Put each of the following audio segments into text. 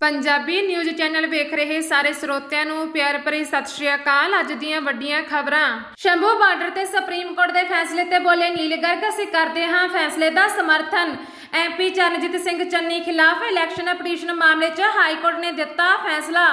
Punjabi news channel ਵੇਖ ਰਹੇ ਸਾਰੇ ਸਰੋਤਿਆਂ ਨੂੰ ਪਿਆਰ ਭਰੀ ਸਤਿ ਸ਼੍ਰੀ ਅਕਾਲ। ਅੱਜ ਦੀਆਂ ਵੱਡੀਆਂ ਖਬਰਾਂ। ਸ਼ੰਭੂ ਬਾਰਡਰ ਤੇ ਸੁਪਰੀਮ ਕੋਰਟ ਦੇ ਫੈਸਲੇ ਤੇ ਬੋਲੇ ਨੀਲ ਗਰਗ ਅਸੀਂ ਕਰਦੇ ਹਾਂ ਫੈਸਲੇ ਦਾ ਸਮਰਥਨ। ਐਮਪੀ ਚਰਨਜੀਤ ਸਿੰਘ ਚੰਨੀ ਖਿਲਾਫ ਇਲੈਕਸ਼ਨ ਪਟੀਸ਼ਨ ਮਾਮਲੇ 'ਚ ਹਾਈ ਕੋਰਟ ਨੇ ਦਿੱਤਾ ਫੈਸਲਾ।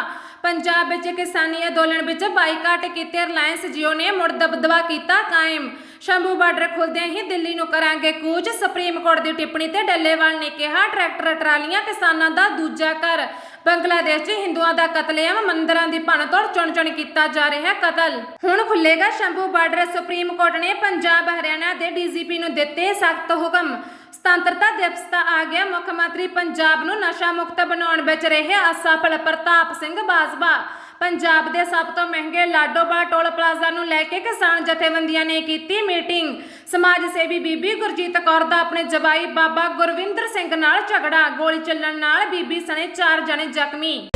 ਪੰਜਾਬ ਵਿੱਚ ਕਿਸਾਨੀ ਅੰਦੋਲਨ ਵਿੱਚ ਬਾਈਕਾਟ ਕੀਤੇ ਰਿਲਾਇੰਸ ਜੀਓ ਨੇ ਮੁੜ ਦਬਦਬਾ ਕੀਤਾ ਕਾਇਮ। ਸ਼ੰਭੂ ਬਾਰਡਰ ਖੁੱਲਦਿਆਂ ਹੀ ਦਿੱਲੀ ਨੂੰ ਕਰਾਂਗੇ ਕੂਚ, ਸੁਪਰੀਮ ਕੋਰਟ ਦੀ ਟਿੱਪਣੀ ਤੇ ਡੱਲੇਵਾਲ ਨੇ ਕਿਹਾ, ਟਰੈਕਟਰ, ਟਰਾਲੀਆਂ ਕਿਸਾਨਾਂ ਦਾ ਦੂਜਾ ਘਰ। ਬੰਗਲਾਦੇਸ਼ 'ਚ ਹਿੰਦੂਆਂ ਦਾ ਕਤਲੇਆਮ ਮੰਦਰਾਂ ਦੀ ਭੰਨਤੋੜ ਚੁਣ-ਚੁਣ ਕੀਤਾ ਜਾ ਰਿਹਾ ਹੈ ਕਤਲ। ਹੁਣ ਖੁੱਲੇਗਾ ਸ਼ੰਭੂ ਬਾਰਡਰ। ਸੁਪਰੀਮ ਕੋਰਟ ਨੇ ਪੰਜਾਬ, ਹਰਿਆਣਾ ਦੇ ਡੀਜੀਪੀ ਨੂੰ ਦਿੱਤੇ ਸਖਤ ਹੁਕਮ। ਸੁਤੰਤਰਤਾ ਦਿਵਸ ਦਾ ਆ ਗਿਆ। ਮੁੱਖ ਮੰਤਰੀ ਪੰਜਾਬ ਨੂੰ ਨਸ਼ਾ ਮੁਕਤ ਬਣਾਉਣ ਵਿੱਚ ਰਹੇ ਅਸਫਲ ਪ੍ਰਤਾਪ ਸਿੰਘ ਬਾਜਵਾ। ਪੰਜਾਬ ਦੇ ਸਭ ਤੋਂ ਮਹਿੰਗੇ ਲਾਡੋਬਾ ਟੋਲ ਪਲਾਜ਼ਾ ਨੂੰ ਲੈ ਕੇ ਕਿਸਾਨ ਜਥੇਬੰਦੀਆਂ ਨੇ ਕੀਤੀ ਮੀਟਿੰਗ। ਸਮਾਜ ਸੇਵੀ ਬੀਬੀ ਗੁਰਜੀਤ ਕੌਰ ਦਾ ਆਪਣੇ ਜਵਾਈ ਬਾਬਾ ਗੁਰਵਿੰਦਰ ਸਿੰਘ ਨਾਲ ਝਗੜਾ, ਗੋਲੀ ਚੱਲਣ ਨਾਲ ਬੀਬੀ ਸਣੇ ਚਾਰ ਜਣੇ ਜ਼ਖਮੀ।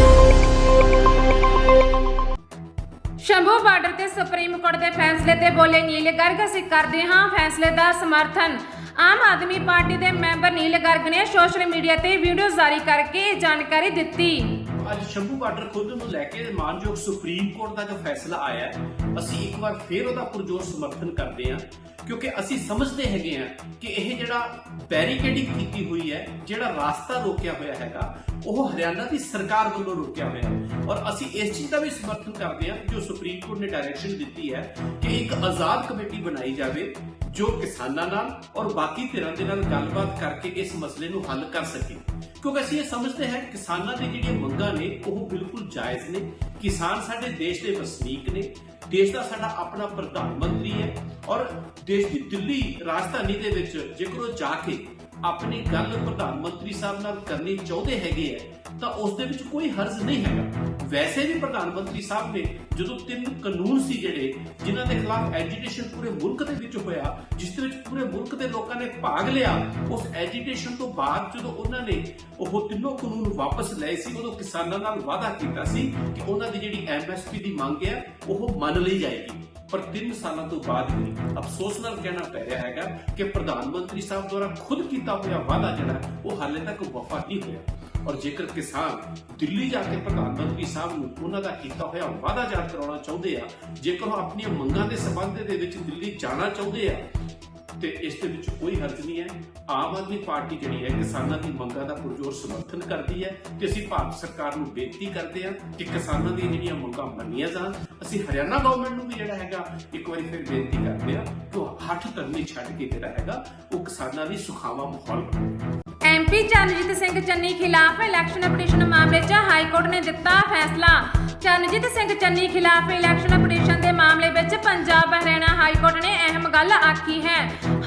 ਸ਼ੰਭੂ ਬਾਰਡਰ ਤੇ ਸੁਪਰੀਮ ਕੋਰਟ ਦੇ ਫੈਸਲੇ ਤੇ ਬੋਲੇ ਨੀਲ ਗਰਗ ਅਸੀਂ ਕਰਦੇ ਹਾਂ ਫੈਸਲੇ ਦਾ ਸਮਰਥਨ। ਆਮ ਆਦਮੀ ਪਾਰਟੀ ਦੇ ਮੈਂਬਰ ਨੀਲ ਗਰਗ ਨੇ ਸੋਸ਼ਲ ਮੀਡੀਆ ਤੇ ਵੀਡੀਓ ਜਾਰੀ ਕਰਕੇ ਜਾਣਕਾਰੀ ਦਿੱਤੀ। ਅੱਜ ਸ਼ੰਭੂ ਬਾਰਡਰ ਖੁਦ ਨੂੰ ਲੈ ਕੇ ਮਾਨਯੋਗ ਸੁਪਰੀਮ ਕੋਰਟ ਦਾ ਜੋ ਫੈਸਲਾ ਆਇਆ ਹੈ, ਅਸੀਂ ਇੱਕ ਵਾਰ ਫੇਰ ਉਹਦਾ ਪੁਰਜੋਰ ਸਮਰਥਨ ਕਰਦੇ ਹਾਂ ਕਿਉਂਕਿ ਅਸੀਂ ਸਮਝਦੇ ਹੈਗੇ ਹਾਂ ਕਿ ਇਹ ਜਿਹੜਾ ਬੈਰੀਕੇਡਿੰਗ ਕੀਤੀ ਹੋਈ ਹੈ ਜਿਹੜਾ ਰਾਸਤਾ ਰੋਕਿਆ ਹੋਇਆ ਹੈਗਾ ਉਹ ਹਰਿਆਣਾ ਦੀ ਸਰਕਾਰ ਵੱਲੋਂ ਰੋਕਿਆ ਹੋਇਆ ਹੈ। ਔਰ ਅਸੀਂ ਇਸ ਚੀਜ਼ ਦਾ ਵੀ ਸਮਰਥਨ ਕਰਦੇ ਹਾਂ ਜੋ ਸੁਪਰੀਮ ਕੋਰਟ ਨੇ ਡਾਇਰੈਕਸ਼ਨ ਦਿੱਤੀ ਹੈ ਕਿ ਇੱਕ ਆਜ਼ਾਦ ਕਮੇਟੀ ਬਣਾਈ ਜਾਵੇ ਜੋ ਕਿਸਾਨਾਂ ਨਾਲ ਔਰ ਬਾਕੀ ਧਿਰਾਂ ਦੇ ਨਾਲ ਗੱਲਬਾਤ ਕਰਕੇ ਇਸ ਮਸਲੇ ਨੂੰ ਹੱਲ ਕਰ ਸਕੇ। ਕਿਉਂਕਿ ਅਸੀਂ ਇਹ ਸਮਝਦੇ ਹਾਂ, ਕਿਸਾਨਾਂ ਦੀ ਜਿਹੜੀਆਂ ਮੰਗਾਂ ਨੇ, ਉਹ ਬਿਲਕੁਲ ਜਾਇਜ਼ ਨੇ। ਕਿਸਾਨ ਸਾਡੇ ਦੇਸ਼ ਦੇ ਵਸਨੀਕ ਨੇ। ਦੇਸ਼ ਦਾ ਸਾਡਾ ਆਪਣਾ ਪ੍ਰਧਾਨ ਮੰਤਰੀ ਹੈ ਔਰ ਦੇਸ਼ ਦੀ ਦਿੱਲੀ ਰਾਜਧਾਨੀ ਦੇ ਵਿੱਚ ਜੇਕਰ ਉਹ ਜਾ ਕੇ ਆਪਣੀ ਗੱਲ ਪ੍ਰਧਾਨ ਮੰਤਰੀ ਸਾਹਿਬ ਨਾਲ ਕਰਨੀ ਚਾਹੁੰਦੇ ਹੈਗੇ ਹੈ ਤਾਂ ਉਸ ਦੇ ਵਿੱਚ ਕੋਈ ਹਰਜ਼ ਨਹੀਂ ਹੈਗਾ। ਵੈਸੇ ਵੀ ਪ੍ਰਧਾਨ ਮੰਤਰੀ ਸਾਹਿਬ ਨੇ ਜਦੋਂ ਤਿੰਨ ਕਾਨੂੰਨ ਸੀ ਜਿਹੜੇ, ਜਿਨ੍ਹਾਂ ਦੇ ਖਿਲਾਫ ਐਜੀਟੇਸ਼ਨ ਪੂਰੇ ਮੁਲਕ ਦੇ ਵਿੱਚ ਹੋਇਆ, ਜਿਸ ਦੇ ਵਿੱਚ ਪੂਰੇ ਮੁਲਕ ਦੇ ਲੋਕਾਂ ਨੇ ਭਾਗ ਲਿਆ, ਉਸ ਐਜੀਟੇਸ਼ਨ ਤੋਂ ਬਾਅਦ ਜਦੋਂ ਉਹਨਾਂ ਨੇ ਉਹ ਤਿੰਨੋਂ ਕਾਨੂੰਨ ਵਾਪਸ ਲਏ ਸੀ, ਉਦੋਂ ਕਿਸਾਨਾਂ ਨਾਲ ਵਾਅਦਾ ਕੀਤਾ ਸੀ ਕਿ ਉਹਨਾਂ ਦੀ ਜਿਹੜੀ ਐਮਐਸਪੀ ਦੀ ਮੰਗ ਹੈ, ਉਹ ਮੰਨ ਲਈ ਜਾਏਗੀ। ਪਰ 3 ਸਾਲਾਂ ਤੋਂ ਬਾਅਦ ਵੀ ਅਫਸੋਸ ਨਾਲ ਕਹਿਣਾ ਪੈ ਰਿਹਾ ਹੈਗਾ ਕਿ ਪ੍ਰਧਾਨ ਮੰਤਰੀ ਸਾਹਿਬ ਦੁਆਰਾ ਖੁਦ ਕੀਤਾ ਹੋਇਆ ਵਾਅਦਾ ਜਿਹੜਾ, ਉਹ ਹਾਲੇ ਤੱਕ ਵਫਾ ਨਹੀਂ ਹੋਇਆ। ਔਰ ਜੇਕਰ ਕਿਸਾਨ ਦਿੱਲੀ ਜਾ ਕੇ ਪ੍ਰਧਾਨ ਮੰਤਰੀ ਸਾਹਿਬ ਨੂੰ ਉਹਨਾਂ ਦਾ ਕੀਤਾ ਹੋਇਆ ਵਾਅਦਾ ਯਾਦ ਕਰਾਉਣਾ ਚਾਹੁੰਦੇ ਆ, ਜੇਕਰ ਉਹ ਆਪਣੀਆਂ ਮੰਗਾਂ ਦੇ ਸਬੰਧ ਦੇ ਵਿੱਚ ਦਿੱਲੀ ਜਾਣਾ ਚਾਹੁੰਦੇ ਆ, ਤੇ ਇਸ ਦੇ ਵਿੱਚ ਕੋਈ ਹਰਜ ਨਹੀਂ ਹੈ। ਆਮ ਆਦਮੀ ਪਾਰਟੀ ਜਿਹੜੀ ਹੈ, ਕਿਸਾਨਾਂ ਦੀ ਮੰਗਾਂ ਦਾ ਪੁਰਜੋਰ ਸਮਰਥਨ ਕਰਦੀ ਹੈ ਤੇ ਅਸੀਂ ਭਾਰਤ ਸਰਕਾਰ ਨੂੰ ਬੇਨਤੀ ਕਰਦੇ ਹਾਂ ਕਿ ਕਿਸਾਨਾਂ ਦੀਆਂ ਜਿਹੜੀਆਂ ਮੰਗਾਂ ਮੰਨੀਆਂ ਜਾਣ। ਅਸੀਂ ਹਰਿਆਣਾ ਗਵਰਨਮੈਂਟ ਨੂੰ ਵੀ ਜਿਹੜਾ ਹੈਗਾ, ਇੱਕ ਵਾਰੀ ਫਿਰ ਬੇਨਤੀ ਕਰਦੇ ਹਾਂ ਕਿ ਉਹ ਹੱਥ ਧਰਨੀ ਛੱਡ ਕੇ ਜਿਹੜਾ ਹੈਗਾ, ਉਹ ਕਿਸਾਨਾਂ ਦੀ ਸੁਖਾਵਾਂ ਮਾਹੌਲ ਬਣਾਏ ਐਮਪੀ ਚਰਨਜੀਤ ਸਿੰਘ ਚੰਨੀ ਖਿਲਾਫ ਇਲੈਕਸ਼ਨ ਪਟੀਸ਼ਨ ਮਾਮਲੇ 'ਚ ਹਾਈ ਕੋਰਟ ਨੇ ਦਿੱਤਾ ਫੈਸਲਾ। ਚਰਨਜੀਤ ਸਿੰਘ ਚੰਨੀ ਖਿਲਾਫ ਇਲੈਕਸ਼ਨ ਪਟੀਸ਼ਨ ਦੇ ਮਾਮਲੇ ਵਿੱਚ ਪੰਜਾਬ ਹਰਿਆਣਾ ਹਾਈ ਕੋਰਟ ਨੇ ਅਹਿਮ ਗੱਲ ਆਖੀ ਹੈ।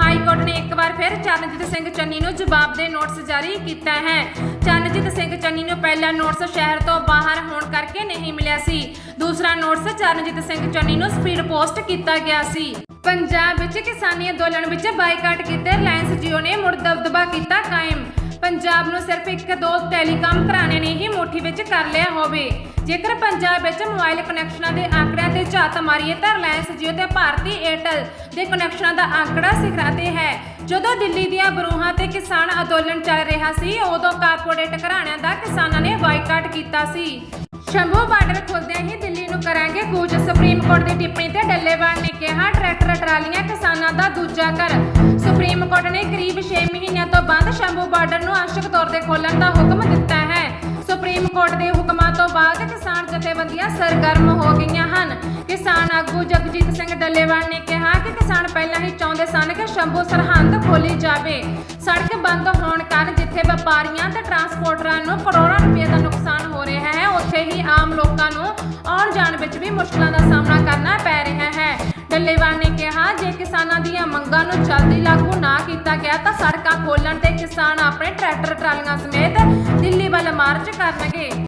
ਹਾਈ ਕੋਰਟ ਨੇ ਇੱਕ ਵਾਰ ਫਿਰ ਚਰਨਜੀਤ ਸਿੰਘ ਚੰਨੀ ਨੂੰ ਜਵਾਬ ਦੇ ਨੋਟਿਸ ਜਾਰੀ ਕੀਤਾ ਹੈ। ਚਰਨਜੀਤ ਸਿੰਘ ਚੰਨੀ ਨੂੰ ਪਹਿਲਾ ਨੋਟਿਸ ਸ਼ਹਿਰ ਤੋਂ ਬਾਹਰ ਹੋਣ ਕਰਕੇ ਨਹੀਂ ਮਿਲਿਆ ਸੀ। ਦੂਸਰਾ ਨੋਟਿਸ ਚਰਨਜੀਤ ਸਿੰਘ ਚੰਨੀ ਨੂੰ ਸਪੀਡ ਪੋਸਟ ਕੀਤਾ ਗਿਆ ਸੀ। ਪੰਜਾਬ ਵਿੱਚ ਕਿਸਾਨੀ ਅੰਦੋਲਨ ਵਿੱਚ ਬਾਈਕਾਟ ਕੀਤੇ, ਰਿਲਾਇੰਸ ਜੀਓ ਨੇ ਮੁੜ ਦਬਦਬਾ ਕੀਤਾ ਕਾਇਮ। ਪੰਜਾਬ ਨੂੰ ਸਿਰਫ ਇੱਕ ਦੋ ਟੈਲੀਕਾਮ ਘਰਾਣੇ ਨੇ ਹੀ ਮੁੱਠੀ ਵਿੱਚ ਕਰ ਲਿਆ ਹੋਵੇ। ਜੇਕਰ ਪੰਜਾਬ ਵਿੱਚ ਮੋਬਾਈਲ ਕਨੈਕਸ਼ਨਾਂ ਦੇ ਆંકੜਿਆਂ ਤੇ ਝਾਤ ਮਾਰੀਏ ਤਾਂ ਰਿਲਾਇੰਸ ਜੀਓ ਤੇ ਭਾਰਤੀ ਏਅਰਟੈਲ ਦੇ ਕਨੈਕਸ਼ਨਾਂ ਦਾ ਆંકੜਾ ਸਿਖਰਾਂ ਤੇ ਹੈ। ਜਦੋਂ ਦਿੱਲੀ ਦੀਆਂ ਬਰੂਹਾਂ ਤੇ ਕਿਸਾਨ ਅੰਦੋਲਨ ਚੱਲ ਰਿਹਾ ਸੀ, ਉਦੋਂ ਕਾਰਪੋਰੇਟ ਘਰਾਣਿਆਂ ਦਾ ਕਿਸਾਨਾਂ ਨੇ ਬਾਈਕਾਟ ਕੀਤਾ ਸੀ। ਸ਼ੰਭੂ ਬਾਰਡਰ ਖੁੱਲਦਿਆਂ ਹੀ ਦਿੱਲੀ ਨੂੰ ਕਰਾਂਗੇ ਕੂਚ। ਸੁਪਰੀਮ ਕੋਰਟ ਦੀ ਟਿੱਪਣੀ ਤੇ ਡੱਲੇਵਾਲ ਨੇ ਕਿਹਾ, ਟਰੈਕਟਰ, ਟਰਾਲੀਆਂ ਕਿਸਾਨਾਂ ਦਾ ਦੂਜਾ ਘਰ। ਸੁਪਰੀਮ ਕੋਰਟ ਨੇ ਕਰੀਬ 6 ਮਹੀਨਿਆਂ ਤੋਂ ਬਾਅਦ ਸ਼ੰਭੂ ਬਾਰਡਰ ਨੂੰ ਅੰਸ਼ਕ ਤੌਰ ਤੇ ਖੋਲਣ ਦਾ ਹੁਕਮ ਦਿੱਤਾ ਹੈ। ਸੁਪਰੀਮ ਕੋਰਟ ਦੇ ਹੁਕਮਾਂ ਤੋਂ ਬਾਅਦ ਕਿਸਾਨ ਜਥੇਬੰਦੀਆਂ ਸਰਗਰਮ ਹੋ ਗਈਆਂ ਹਨ। ਕਿਸਾਨ ਆਗੂ ਜਗਜੀਤ ਸਿੰਘ ਡੱਲੇਵਾਲ ਨੇ ਕਿਸਾਨ ਪਹਿਲਾਂ ਹੀ ਚਾਹੁੰਦੇ ਸਨ ਕਿ ਸ਼ੰਭੂ ਸਰਹੰਦ ਖੋਲੀ ਜਾਵੇ। ਸੜਕ ਬੰਦ ਹੋਣ ਕਾਰਨ ਜਿੱਥੇ ਵਪਾਰੀਆਂ ਤੇ ਟਰਾਂਸਪੋਰਟਰਾਂ ਨੂੰ ਕਰੋੜਾਂ ਰੁਪਏ ਦਾ ਨੁਕਸਾਨ ਹੋ ਰਿਹਾ ਹੈ, ਉੱਥੇ ਹੀ ਆਮ ਲੋਕਾਂ ਨੂੰ ਆਉਣ ਜਾਣ ਵਿੱਚ ਵੀ ਮੁਸ਼ਕਲਾਂ ਦਾ ਸਾਹਮਣਾ ਕਰਨਾ ਪੈ ਰਿਹਾ ਹੈ। ਡੱਲੇਵਾਲ ਨੇ ਕਿਹਾ, ਜੇ ਕਿਸਾਨਾਂ ਦੀਆਂ ਮੰਗਾਂ ਨੂੰ ਜਲਦੀ ਲਾਗੂ ਨਾ ਕੀਤਾ ਗਿਆ ਤਾਂ ਸੜਕਾਂ ਖੋਲਣ ਤੇ ਕਿਸਾਨ ਆਪਣੇ ਟਰੈਕਟਰ ਟਰਾਲੀਆਂ ਸਮੇਤ ਦਿੱਲੀ ਵੱਲ ਮਾਰਚ ਕਰਨਗੇ।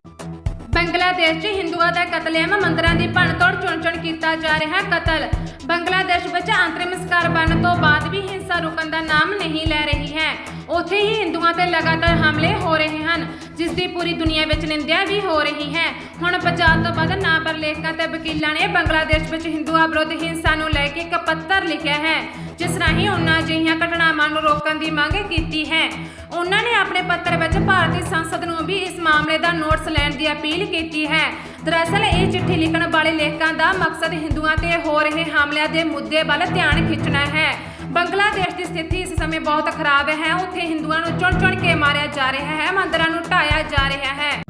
ਬੰਗਲਾਦੇਸ਼ 'ਚ ਹਿੰਦੂਆਂ ਦਾ ਕਤਲੇਆਮ ਮੰਦਰਾਂ ਦੀ ਭੰਨਤੋੜ ਚੁਣ-ਚੁਣ ਕੀਤਾ ਜਾ ਰਿਹਾ ਕਤਲ। ਬੰਗਲਾਦੇਸ਼ ਵਿੱਚ ਅੰਤਰਿਮ ਸੰਸਕਾਰ ਬਣਨ ਤੋਂ ਬਾਅਦ ਵੀ ਹਿੰਸਾ ਰੁਕਣ ਦਾ ਨਾਮ ਨਹੀਂ ਲੈ ਰਹੀ ਹੈ। ਉੱਥੇ ਹੀ ਹਿੰਦੂਆਂ ਤੇ ਲਗਾਤਾਰ ਹਮਲੇ ਹੋ ਰਹੇ ਹਨ, ਜਿਸ ਦੀ ਪੂਰੀ ਦੁਨੀਆ ਵਿੱਚ ਨਿੰਦਿਆ ਵੀ ਹੋ ਰਹੀ ਹੈ। ਹੁਣ ਪੰਜਾਬ ਤੋਂ ਬਾਅਦ ਨਾਬਰ ਲੇਖਕਾਂ ਤੇ ਵਕੀਲਾਂ ਨੇ ਬੰਗਲਾਦੇਸ਼ ਵਿੱਚ ਹਿੰਦੂਆਂ ਵਿਰੁੱਧ ਹਿੰਸਾ ਨੂੰ ਲੈ ਕੇ ਇੱਕ ਪੱਤਰ ਲਿਖਿਆ ਹੈ, ਜਿਸ ਰਾਹੀਂ ਉਹਨਾਂ ਅਜਿਹੀਆਂ ਘਟਨਾਵਾਂ ਨੂੰ ਰੋਕਣ ਦੀ ਮੰਗ ਕੀਤੀ ਹੈ। ਉਹਨਾਂ ਨੇ ਆਪਣੇ ਪੱਤਰ ਵਿੱਚ ਭਾਰਤੀ ਸੰਸਦ ਨੂੰ ਵੀ ਇਸ ਮਾਮਲੇ ਦਾ ਨੋਟਿਸ ਲੈਣ ਦੀ ਅਪੀਲ ਕੀਤੀ ਹੈ। ਦਰਅਸਲ, ਇਹ ਚਿੱਠੀ ਲਿਖਣ ਵਾਲੇ ਲੇਖਕਾਂ ਦਾ ਮਕਸਦ ਹਿੰਦੂਆਂ ਤੇ ਹੋ ਰਹੇ ਹਮਲਿਆਂ ਦੇ ਮੁੱਦੇ ਵੱਲ ਧਿਆਨ ਖਿੱਚਣਾ ਹੈ। ਬੰਗਲਾਦੇਸ਼ ਦੀ ਸਥਿਤੀ ਇਸ ਸਮੇਂ ਬਹੁਤ ਖਰਾਬ ਹੈ। ਉੱਥੇ ਹਿੰਦੂਆਂ ਨੂੰ ਚੁਣ-ਚੁਣ ਕੇ ਮਾਰਿਆ ਜਾ ਰਿਹਾ ਹੈ, ਮੰਦਰਾਂ ਨੂੰ ਢਾਇਆ ਜਾ ਰਿਹਾ ਹੈ।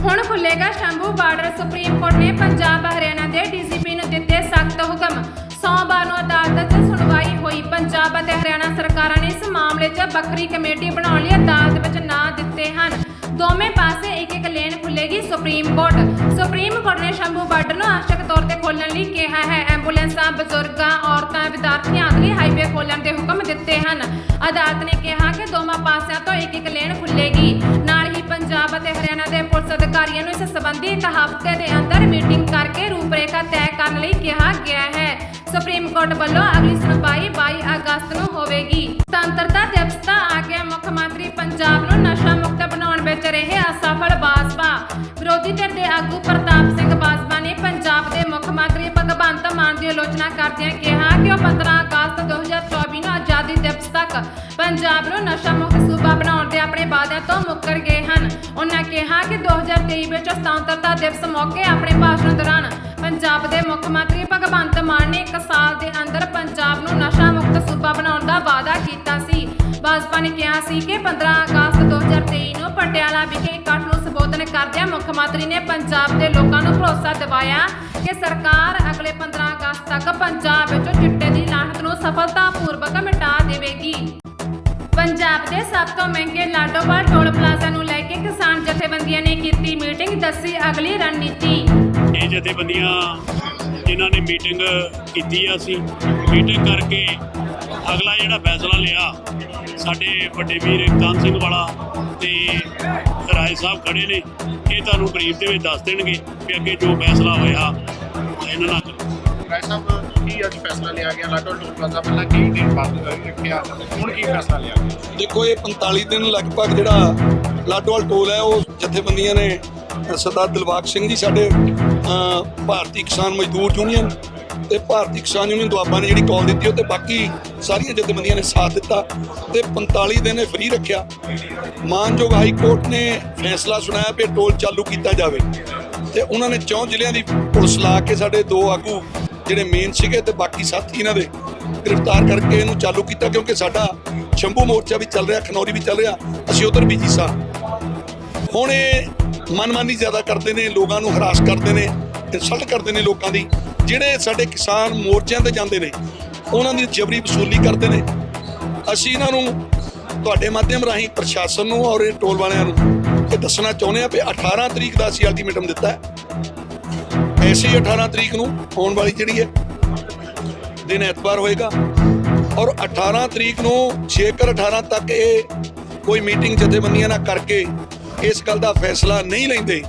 ਹੁਣ ਖੁੱਲੇਗਾ ਸ਼ੰਭੂ ਬਾਰਡਰ ਸੁਪਰੀਮ ਕੋਰਟ ਨੇ ਪੰਜਾਬ, ਹਰਿਆਣਾ ਦੇ ਡੀਜੀਪੀ ਨੂੰ ਦਿੱਤੇ ਸਖਤ ਹੁਕਮ। ਸੋਮਵਾਰ ਨੂੰ ਅਦਾਲਤ 'ਚ ਸੁਣਵਾਈ ਹੋਈ। ਪੰਜਾਬ ਅਤੇ ਹਰਿਆਣਾ ਸਰਕਾਰਾਂ ਨੇ ਇਸ ਮਾਮਲੇ 'ਚ ਕਮੇਟੀ ਬਣਾਉਣ ਲਈ ਅਦਾਲਤ ਵਿੱਚ ਨਾਂ ਦਿੱਤੇ ਹਨ। ਦੋਵੇਂ ਪਾਸੇ ਇੱਕ ਇੱਕ ਲੇਨ ਖੁੱਲੇਗੀ ਸੁਪਰੀਮ ਕੋਰਟ। ਸੁਪਰੀਮ ਕੋਰਟ ਨੇ ਸ਼ੰਭੂ ਬਾਰਡਰ ਨੂੰ ਆਸ਼ਕ ਤੌਰ ਤੇ ਖੋਲਣ ਲਈ ਕਿਹਾ ਹੈ। ਐਂਬੂਲੈਂਸਾਂ, ਬਜ਼ੁਰਗਾਂ, ਔਰਤਾਂ, ਵਿਦਿਆਰਥੀਆਂ ਲਈ ਹਾਈਵੇ ਖੋਲਣ ਦੇ ਹੁਕਮ ਦਿੱਤੇ ਹਨ। ਅਦਾਲਤ ਨੇ ਕਿਹਾ ਕਿ ਦੋਵਾਂ ਪਾਸਿਆਂ ਤੋਂ ਇੱਕ ਇੱਕ ਲੇਨ ਖੁੱਲੇਗੀ ਨਾਲ ਹੀ ਪੰਜਾਬ ਅਤੇ ਹਰਿਆਣਾ ਦੇ ਪੁਲਿਸ ਅਧਿਕਾਰੀਆਂ ਨੂੰ ਇਸ ਸੰਬੰਧੀ ਇੱਕ ਹਫ਼ਤੇ ਦੇ ਅੰਦਰ ਮੀਟਿੰਗ ਕਰਕੇ ਰੂਪਰੇਖਾ ਤੈਅ ਕਰਨ ਲਈ ਕਿਹਾ ਗਿਆ ਹੈ। ਸੁਪਰੀਮ ਕੋਰਟ ਵੱਲੋਂ ਅਗਲੀ ਸੁਣਵਾਈ 22 ਅਗਸਤ ਨੂੰ ਹੋਵੇਗੀ। ਸੁਤੰਤਰਤਾ ਦਿਵਸ ਆ ਗਿਆ। ਮੁੱਖ ਮੰਤਰੀ ਪੰਜਾਬ ਨੂੰ ਨਸ਼ਾ ਮੁਕਤ ਬਣਾਉਣ ਵਿੱਚ ਰਹੇ ਅਸਫਲ ਬਾਜਵਾ। ਵਿਰੋਧੀ ਧਿਰ ਦੇ ਆਗੂ ਪ੍ਰਤਾਪ ਸਿੰਘ ਬਾਜਵਾ ਨੇ ਪੰਜਾਬ ਦੇ ਮੁੱਖ ਮੰਤਰੀ ਭਗਵੰਤ ਮਾਨ ਦੀ ਆਲੋਚਨਾ ਕਰਦਿਆਂ ਕਿਹਾ ਕਿ ਉਹ 15 ਅਗਸਤ 2024 ਨੂੰ ਆਜ਼ਾਦੀ ਦਿਵਸ ਤੱਕ ਪੰਜਾਬ ਨੂੰ ਨਸ਼ਾ ਮੁਕਤ ਸੂਬਾ ਬਣਾਉਣ ਦੇ ਆਪਣੇ ਵਾਅਦਿਆਂ ਤੋਂ ਮੁੱਕਰ ਗਏ ਹਨ। ਉਹਨਾਂ ਕਿਹਾ ਕਿ 2023 ਵਿੱਚ ਸੁਤੰਤਰਤਾ ਦਿਵਸ ਮੌਕੇ ਆਪਣੇ ਭਾਸ਼ਣ ਦੌਰਾਨ ਪੰਜਾਬ ਦੇ ਮੁੱਖ ਮੰਤਰੀ ਭਗਵੰਤ ਮਾਨ ਨੇ ਇੱਕ ਸਾਲ ਦੇ ਅੰਦਰ ਪੰਜਾਬ ਨੂੰ ਨਸ਼ਾ ਮੁਕਤ ਸੂਬਾ ਬਣਾਉਣ ਦਾ ਵਾਅਦਾ ਕੀਤਾ ਸੀ। ਭਾਜਪਾ ਨੇ ਕਿਹਾ ਸੀ ਕਿ 15 ਅਗਸਤ 2023 ਨੂੰ ਪਟਿਆਲਾ ਵਿਖੇ ਇਕੱਠ ਨੂੰ ਸੰਬੋਧਨ ਕਰਦਿਆਂ ਮੁੱਖ ਮੰਤਰੀ ਨੇ ਪੰਜਾਬ ਦੇ ਲੋਕਾਂ ਨੂੰ ਭਰੋਸਾ ਦਿਵਾਇਆ ਕਿ ਸਰਕਾਰ ਅਗਲੇ 15 ਅਗਸਤ ਤੱਕ ਪੰਜਾਬ ਵਿੱਚੋਂ ਚਿੱਟੇ ਦੀ ਲਾਹਨਤ ਨੂੰ ਸਫਲਤਾਪੂਰਵਕ ਮਿਟਾ ਦੇਵੇਗੀ। ਪੰਜਾਬ ਦੇ ਸਭ ਤੋਂ ਮਹਿੰਗੇ ਲਾਡੋਵਾਲ ਟੋਲ ਪਲਾਜ਼ਾ ਨੂੰ ਲੈ ਕੇ ਕਿਸਾਨ ਜਥੇਬੰਦੀਆਂ ਨੇ ਕੀਤੀ ਮੀਟਿੰਗ ਦੱਸੀ ਅਗਲੀ ਰਣਨੀਤੀ ਇਹ ਜਥੇਬੰਦੀਆਂ ਜਿਨ੍ਹਾਂ ਨੇ ਮੀਟਿੰਗ ਕੀਤੀ ਆ ਅਸੀਂ ਮੀਟਿੰਗ ਕਰਕੇ ਅਗਲਾ ਜਿਹੜਾ ਫੈਸਲਾ ਲਿਆ ਸਾਡੇ ਵੱਡੇ ਵੀਰ ਕਾਨ ਸਿੰਘ ਵਾਲਾ ਤੇ ਰਾਏ ਸਾਹਿਬ ਖੜੇ ਨੇ ਇਹ ਤੁਹਾਨੂੰ ਬਰੀਫ ਦੇ ਵਿੱਚ ਦੱਸ ਦੇਣਗੇ ਕਿ ਅੱਗੇ ਜੋ ਫੈਸਲਾ ਹੋਇਆ ਇਹਨਾਂ ਨਾਲ। ਰਾਏ ਸਾਹਿਬ ਕੀ ਅੱਜ ਫੈਸਲਾ ਲਿਆ ਗਿਆ? ਲਾਟੋ ਟੋਲ ਪਲਾਜ਼ਾ ਪਹਿਲਾਂ ਕਈ ਦਿਨ ਬੰਦ ਰੱਖਿਆ? ਹੁਣ ਕੀ ਫੈਸਲਾ ਲਿਆ ਗਿਆ? ਦੇਖੋ, ਇਹ 45 ਦਿਨ ਲਗਭਗ ਜਿਹੜਾ ਲਾਡੋਵਾਲ ਟੋਲ ਹੈ, ਉਹ ਜਥੇਬੰਦੀਆਂ ਨੇ ਸਰਦਾਰ ਦਿਲਬਾਗ ਸਿੰਘ ਜੀ ਸਾਡੇ ਭਾਰਤੀ ਕਿਸਾਨ ਮਜ਼ਦੂਰ ਯੂਨੀਅਨ ਤੇ ਭਾਰਤੀ ਕਿਸਾਨ ਯੂਨੀਅਨ ਦੁਆਬਾ ਨੇ ਜਿਹੜੀ ਕਾਲ ਦਿੱਤੀ, ਉਹ ਤੇ ਬਾਕੀ ਸਾਰੀਆਂ ਜਥੇਬੰਦੀਆਂ ਨੇ ਸਾਥ ਦਿੱਤਾ ਤੇ 45 ਦਿਨ ਇਹ ਫ੍ਰੀ ਰੱਖਿਆ। ਮਾਨਯੋਗ ਹਾਈ ਕੋਰਟ ਨੇ ਫੈਸਲਾ ਸੁਣਾਇਆ ਵੀ ਇਹ ਟੋਲ ਚਾਲੂ ਕੀਤਾ ਜਾਵੇ। ਤੇ ਉਹਨਾਂ ਨੇ ਚੌਂ ਜ਼ਿਲ੍ਹਿਆਂ ਦੀ ਪੁਲਿਸ ਲਾ ਕੇ ਸਾਡੇ ਦੋ ਆਗੂ ਜਿਹੜੇ ਮੇਨ ਸੀਗੇ ਤੇ ਬਾਕੀ ਸਾਥੀ ਇਹਨਾਂ ਦੇ ਗ੍ਰਿਫਤਾਰ ਕਰਕੇ ਇਹਨੂੰ ਚਾਲੂ ਕੀਤਾ ਕਿਉਂਕਿ ਸਾਡਾ ਸ਼ੰਭੂ ਮੋਰਚਾ ਵੀ ਚੱਲ ਰਿਹਾ, ਖਨੌਰੀ ਵੀ ਚੱਲ ਰਿਹਾ, ਅਸੀਂ ਉਧਰ ਵੀ ਸਾਂ। ਹੁਣ ਇਹ ਮਨਮਾਨੀ ਜ਼ਿਆਦਾ ਕਰਦੇ ਨੇ, ਲੋਕਾਂ ਨੂੰ ਹਰਾਸ ਕਰਦੇ ਨੇ ਇਨਸਲਟ ਕਰਦੇ ਨੇ ਲੋਕਾਂ ਦੀ। ਜਿਹੜੇ ਸਾਡੇ ਕਿਸਾਨ ਮੋਰਚਿਆਂ ਤੇ ਜਾਂਦੇ ਨੇ, ਉਹਨਾਂ ਦੀ ਜਬਰੀ ਵਸੂਲੀ ਕਰਦੇ ਨੇ। ਅਸੀਂ ਇਹਨਾਂ ਨੂੰ ਤੁਹਾਡੇ ਮਾਧਿਅਮ ਰਾਹੀਂ ਪ੍ਰਸ਼ਾਸਨ ਨੂੰ ਔਰ ਇਹ ਟੋਲ ਵਾਲਿਆਂ ਨੂੰ ਇਹ ਦੱਸਣਾ ਚਾਹੁੰਦੇ ਆ ਵੀ 18 ਤਰੀਕ ਦਾ ਅਸੀਂ ਅਲਟੀਮੇਟਮ ਦਿੱਤਾ ਹੈ। ਐਸੇ ਹੀ 18 ਤਰੀਕ ਨੂੰ ਆਉਣ ਵਾਲੀ ਜਿਹੜੀ ਹੈ, ਦਿਨ ਐਤਵਾਰ ਹੋਏਗਾ। ਔਰ 18 ਤਰੀਕ ਨੂੰ ਜੇਕਰ 18 ਤੱਕ ਇਹ ਕੋਈ ਮੀਟਿੰਗ ਜਥੇਬੰਦੀਆਂ ਨਾਲ ਕਰਕੇ ਇਸ ਗੱਲ ਦਾ ਫੈਸਲਾ ਨਹੀਂ ਲੈਂਦੇ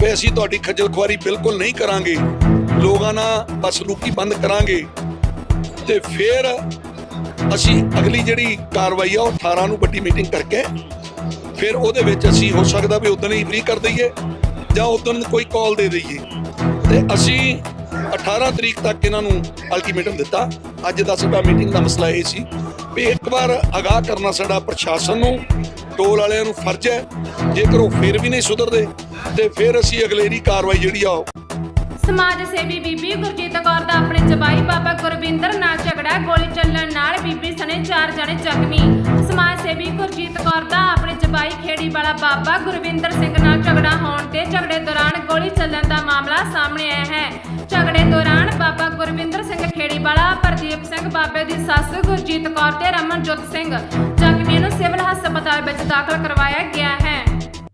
ਵੀ ਅਸੀਂ ਤੁਹਾਡੀ ਖੱਜਲ ਖੁਆਰੀ ਬਿਲਕੁਲ ਨਹੀਂ ਕਰਾਂਗੇ। ਲੋਕਾਂ ਨਾਲ ਬਸਲੂਕੀ ਬੰਦ ਕਰਾਂਗੇ। ਤੇ ਫਿਰ ਅਸੀਂ ਅਗਲੀ ਜਿਹੜੀ ਕਾਰਵਾਈ ਆ, ਉਹ 18 ਨੂੰ ਵੱਡੀ ਮੀਟਿੰਗ ਕਰਕੇ ਫਿਰ ਉਹਦੇ ਵਿੱਚ ਅਸੀਂ ਹੋ ਸਕਦਾ ਵੀ ਉਦੋਂ ਹੀ ਫ੍ਰੀ ਕਰ ਦਈਏ ਜਾਂ ਉਦੋਂ ਕੋਈ ਕਾਲ ਦੇ ਦਈਏ। ਤੇ ਅਸੀਂ 18 ਤਰੀਕ ਤੱਕ ਇਹਨਾਂ ਨੂੰ ਅਲਟੀਮੇਟਮ ਦਿੱਤਾ। ਅੱਜ ਦਾ ਸਾਡਾ ਮੀਟਿੰਗ ਦਾ ਮਸਲਾ ਇਹ ਸੀ ਵੀ ਇੱਕ ਵਾਰ ਅਗਾਹ ਕਰਨਾ ਸਾਡਾ ਪ੍ਰਸ਼ਾਸਨ ਨੂੰ, ਟੋਲ ਵਾਲਿਆਂ ਨੂੰ ਫਰਜ਼ ਹੈ। ਜੇਕਰ ਉਹ ਫਿਰ ਵੀ ਨਹੀਂ ਸੁਧਰਦੇ, ਤੇ ਫਿਰ ਅਸੀਂ ਅਗਲੇਰੀ ਕਾਰਵਾਈ ਜਿਹੜੀ ਆ ਉਹ ਸਮਾਜ ਸੇਵੀ ਬੀਬੀ ਗੁਰਜੀਤ ਕੌਰ ਦਾ ਆਪਣੇ ਜਵਾਈ ਬਾਬਾ ਗੁਰਵਿੰਦਰ ਨਾਲ ਝਗੜਾ, ਗੋਲੀ ਚੱਲਣ ਨਾਲ ਬੀਬੀ ਸਣੇ ਚਾਰ ਜਣੇ ਜ਼ਖਮੀ। ਸਮਾਜ ਸੇਵੀ ਗੁਰਜੀਤ ਕੌਰ ਦਾ ਆਪਣੇ ਜਵਾਈ ਖੇੜੀ ਵਾਲਾ ਬਾਬਾ ਗੁਰਵਿੰਦਰ ਸਿੰਘ ਨਾਲ ਝਗੜਾ ਹੋਣ ਤੇ ਝਗੜੇ ਦੌਰਾਨ ਗੋਲੀ ਚੱਲਣ ਦਾ ਮਾਮਲਾ ਸਾਹਮਣੇ ਆਇਆ ਹੈ। ਝਗੜੇ ਦੌਰਾਨ ਬਾਬਾ ਗੁਰਵਿੰਦਰ ਸਿੰਘ ਖੇੜੀ ਵਾਲਾ ਪ੍ਰਦੀਪ ਸਿੰਘ ਬਾਬੇ ਦੀ ਸੱਸ ਗੁਰਜੀਤ ਕੌਰ ਤੇ ਰਮਨਜੋਤ ਸਿੰਘ ਜ਼ਖਮੀਆਂ ਨੂੰ ਸਿਵਲ ਹਸਪਤਾਲ ਵਿੱਚ ਦਾਖਲ ਕਰਵਾਇਆ ਗਿਆ ਹੈ।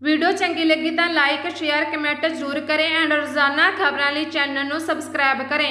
ਵੀਡੀਓ ਚੰਗੀ ਲੱਗੀ ਤਾਂ ਲਾਈਕ, ਸ਼ੇਅਰ, ਕਮੈਂਟ ਜ਼ਰੂਰ ਕਰੇ ਐਂਡ ਰੋਜ਼ਾਨਾ ਖਬਰਾਂ ਲਈ ਚੈਨਲ ਨੂੰ ਸਬਸਕ੍ਰਾਈਬ ਕਰੇ।